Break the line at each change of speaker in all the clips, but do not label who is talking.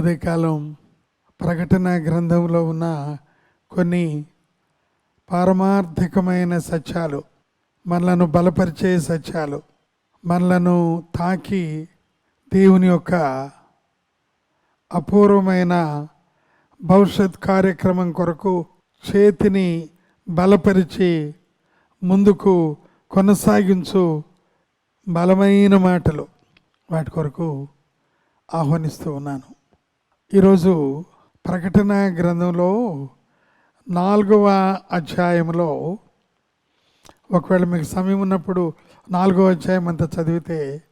ఉదయకాలం ప్రకటన గ్రంథంలో ఉన్న కొన్ని పారమార్థికమైన సత్యాలు మనలను బలపరిచే సత్యాలు మనలను తాకి దేవుని యొక్క అపూర్వమైన భవిష్యత్ కార్యక్రమం కొరకు చేతిని బలపరిచి ముందుకు కొనసాగించు బలమైన మాటలు వాటి కొరకు ఆహ్వానిస్తూ ఉన్నాను. ఈరోజు ప్రకటన గ్రంథంలో నాలుగవ అధ్యాయంలో ఒకవేళ మీకు సమయం ఉన్నప్పుడు నాలుగవ అధ్యాయం అంతా చదివితే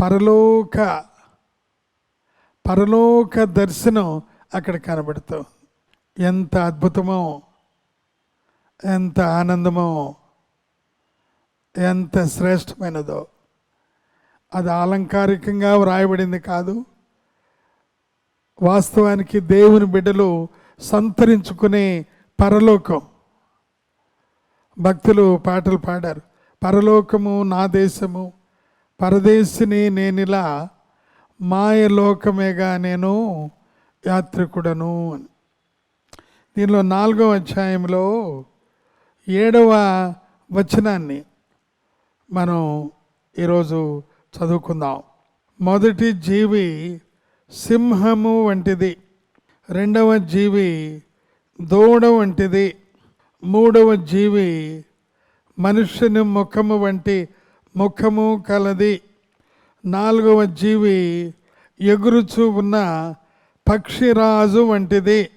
పరలోక పరలోక దర్శనం అక్కడ కనబడుతుంది ఎంత అద్భుతమో ఎంత ఆనందమో ఎంత శ్రేష్టమైనదో. అది అలంకారికంగా వ్రాయబడింది కాదు. వాస్తవానికి దేవుని బిడ్డలు సంతరించుకునే పరలోకం. భక్తులు పాటలు పాడారు. పరలోకము నా దేశము పరదేశిని నేనిలా మాయలోకమేగా నేను యాత్రికుడను అని. దీనిలో నాలుగవ అధ్యాయంలో ఏడవ వచనాన్ని మనం ఈరోజు చదువుకుందాం. మొదటి జీవి సింహము వంటిది. రెండవ జీవి దూడ వంటిది. మూడవ జీవి మనుష్యుని ముఖము వంటి ముఖము కలది. నాలుగవ జీవి ఎగురుచూ ఉన్న పక్షిరాజు వంటిది.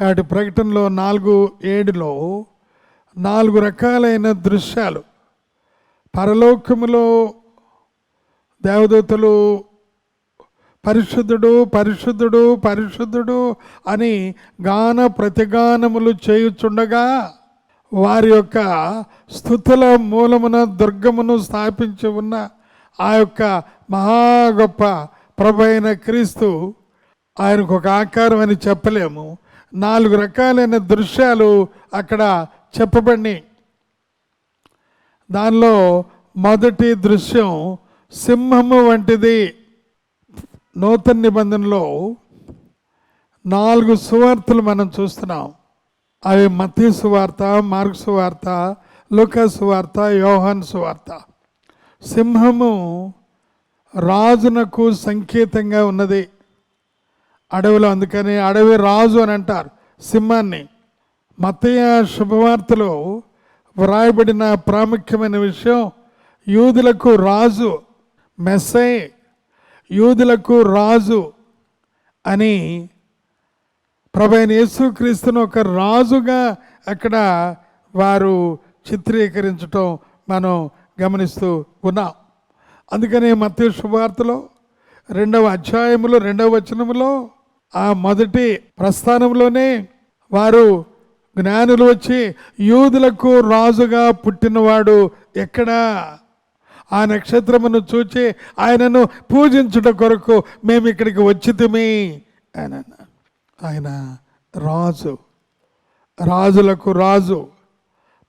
వాటి ప్రకటనలో నాలుగు ఏడులో నాలుగు రకాలైన దృశ్యాలు. పరలోకములో దేవదూతలు పరిశుద్ధుడు పరిశుద్ధుడు పరిశుద్ధుడు అని గాన ప్రతిగానములు చేయుచుండగా వారి యొక్క స్థుతుల మూలమున దుర్గమును స్థాపించి ఉన్న ఆ యొక్క మహా గొప్ప ప్రభు అయిన క్రీస్తు ఆయనకు ఒక ఆకారం అని చెప్పలేము. నాలుగు రకాలైన దృశ్యాలు అక్కడ చెప్పబడి దానిలో మొదటి దృశ్యం సింహము వంటిది. నూతన నిబంధనలో నాలుగు సువార్తలు మనం చూస్తున్నాం. అవి మతీ సువార్త మార్గ్ సువార్త లుకా సువార్త యోహాన్ సువార్త. సింహము రాజునకు సంకేతంగా ఉన్నది. అడవిలో అందుకని అడవి రాజు అని అంటారు సింహాన్ని. మతయ శుభవార్తలో వ్రాయబడిన ప్రాముఖ్యమైన విషయం యూదులకు రాజు మెస్సై యూదులకు రాజు అని ప్రభైన యేసుక్రీస్తును ఒక రాజుగా అక్కడ వారు చిత్రీకరించటం మనం గమనిస్తూ ఉన్నాం. అందుకని మత్య శుభార్తలో రెండవ అధ్యాయములో రెండవ వచనములో ఆ మొదటి ప్రస్థానంలోనే వారు జ్ఞానులు వచ్చి యూదులకు రాజుగా పుట్టినవాడు ఎక్కడా? ఆ నక్షత్రమును చూచి ఆయనను పూజించుట కొరకు మేము ఇక్కడికి వచ్చితిమి ఆయన ఆయన రాజు రాజులకు రాజు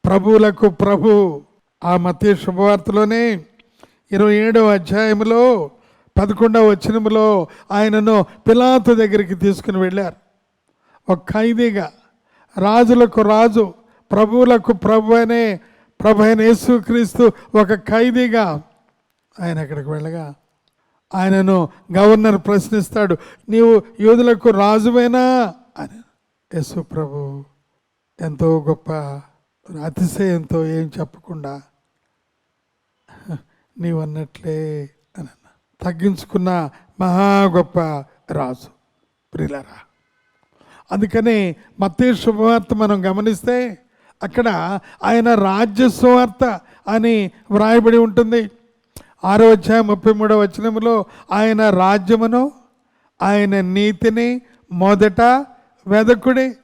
ప్రభువులకు ప్రభు. ఆ మధ్య శుభవార్తలోనే ఇరవై ఏడవ అధ్యాయంలో పదకొండవ వచనములో ఆయనను పిలాతు దగ్గరికి తీసుకుని వెళ్ళారు. ఒక ఖైదీగా రాజులకు రాజు ప్రభువులకు ప్రభు అనే ప్రభు అయిన యేసుక్రీస్తు ఒక ఖైదీగా ఆయన అక్కడికి వెళ్ళగా ఆయనను గవర్నర్ ప్రశ్నిస్తాడు నీవు యూదులకు రాజువేనా? అని. యేసు ప్రభు ఎంతో గొప్ప అతిశయంతో ఏం చెప్పకుండా నీవు అన్నట్లే అని తగ్గించుకున్న మహా గొప్ప రాజు ప్రిలరా అందుకని మత్తయి శుభవార్త మనం గమనిస్తే అక్కడ ఆయన రాజ్య సువార్త అని వ్రాయబడి ఉంటుంది. ఆరో అధ్యాయం ముప్పై మూడవ వచనములో ఆయన రాజ్యమును ఆయన నీతిని మొదట వెదకుడి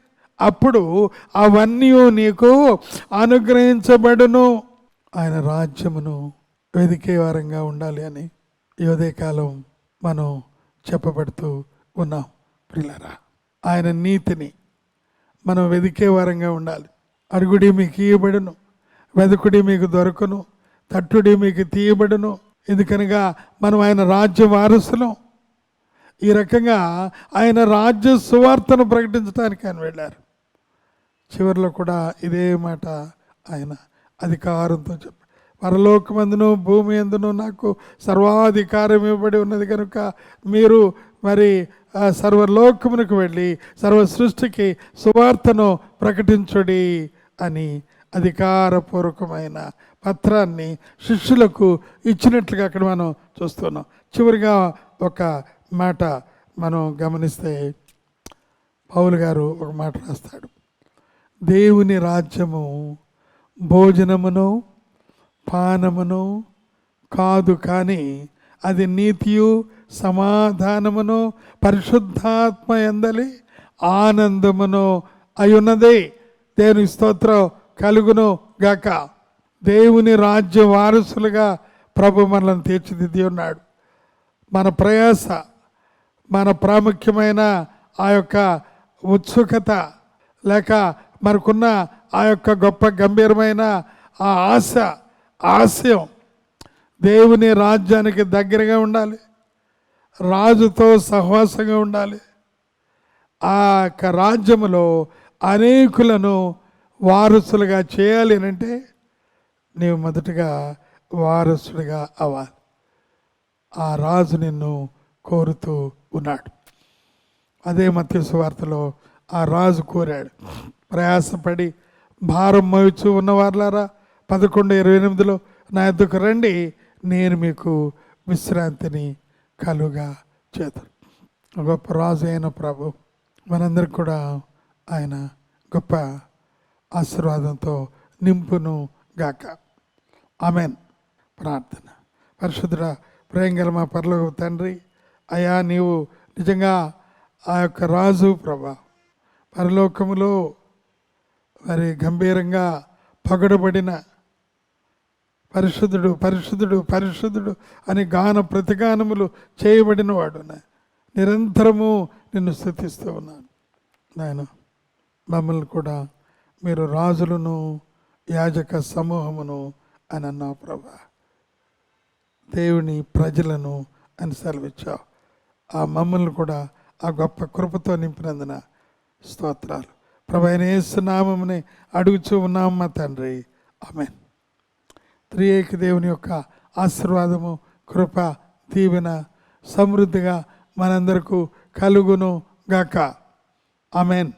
అప్పుడు అవన్నీ నీకు అనుగ్రహించబడును. ఆయన రాజ్యమును వెదికే వారంగా ఉండాలి అని ఈ ఉదయకాలం మనం చెప్పబడుతూ ఉన్నాం. పిల్లరా ఆయన నీతిని మనం వెదికే వారంగా ఉండాలి. అడుగుడి మీకు ఇయ్యబడును వెదకుడి మీకు దొరకను తట్టుడి మీకు తీయబడును. ఎందుకనగా మనం ఆయన రాజ్య వారసులం. ఈ రకంగా ఆయన రాజ్య సువార్తను ప్రకటించడానికి ఆయన వెళ్ళారు. చివరిలో కూడా ఇదే మాట ఆయన అధికారంతో చెప్పారు పరలోకమందును భూమి ఎందును నాకు సర్వాధికారం ఇవ్వబడి ఉన్నది కనుక మీరు మరి సర్వలోకమునకు వెళ్ళి సర్వ సృష్టికి సువార్తను ప్రకటించుడి అని అధికారపూర్వకమైన పత్రాన్ని శిష్యులకు ఇచ్చినట్లుగా అక్కడ మనం చూస్తున్నాం. చివరిగా ఒక మాట మనం గమనిస్తే పౌలు గారు ఒక మాట రాస్తాడు. దేవుని రాజ్యము భోజనమును పానమును కాదు కానీ అది నీతియు సమాధానమును పరిశుద్ధాత్మ ఎందలి ఆనందమును అయున్నది. దేవుని స్తోత్రం కలుగును గాక దేవుని రాజ్య వారసులుగా ప్రభు మనల్ని తీర్చిదిద్ది ఉన్నాడు మన ప్రయాస మన ప్రాముఖ్యమైన ఆ యొక్క ఉత్సుకత లేక మనకున్న ఆ యొక్క గొప్ప గంభీరమైన ఆ ఆశ ఆశయం దేవుని రాజ్యానికి దగ్గరగా ఉండాలి. రాజుతో సహవాసంగా ఉండాలి. ఆ యొక్క రాజ్యములో అనేకులను వారసులుగా చేయాలి అంటే నీవు మొదటగా వారసుడిగా అవ్వాలి. ఆ రాజు నిన్ను కోరుతూ ఉన్నాడు. అదే మత్స్య సువార్తలో ఆ రాజు కోరాడు. ప్రయాసపడి భారం మోయచు ఉన్నవారులారా పదకొండు ఇరవై ఎనిమిదిలో నా ఎద్దుకు రండి నేను మీకు విశ్రాంతిని కలుగా చేతాను గొప్ప రాజు అయిన ప్రభు మనందరికి కూడా ఆయన గొప్ప ఆశీర్వాదంతో నింపును గాక. ఆమెన్. ప్రార్థన. పరిశుద్ధుడ ప్రేంగల మా పర్లో తండ్రి అయా నీవు నిజంగా ఆ యొక్క రాజు ప్రభా. పరలోకములో మరి గంభీరంగా పగడబడిన పరిశుద్ధుడు పరిశుద్ధుడు పరిశుద్ధుడు అని గాన ప్రతిగానములు చేయబడిన వాడు నిరంతరము నిన్ను స్థుతిస్తూ ఉన్నాను. నాయన మమ్మల్ని కూడా మీరు రాజులను యాజక సమూహమును అని అన్నావు ప్రభా. దేవుని ప్రజలను అని సెలవిచ్చావు. ఆ మమ్మల్ని కూడా ఆ గొప్ప కృపతో నింపినందున స్తోత్రాలు. ప్రభైనేసునామని అడుగుచూ ఉన్నాం మా తండ్రి. ఆమెన్. త్రియేక దేవుని యొక్క ఆశీర్వాదము కృప దీవెన సమృద్ధిగా మనందరకు కలుగును గాక ఆమెన్.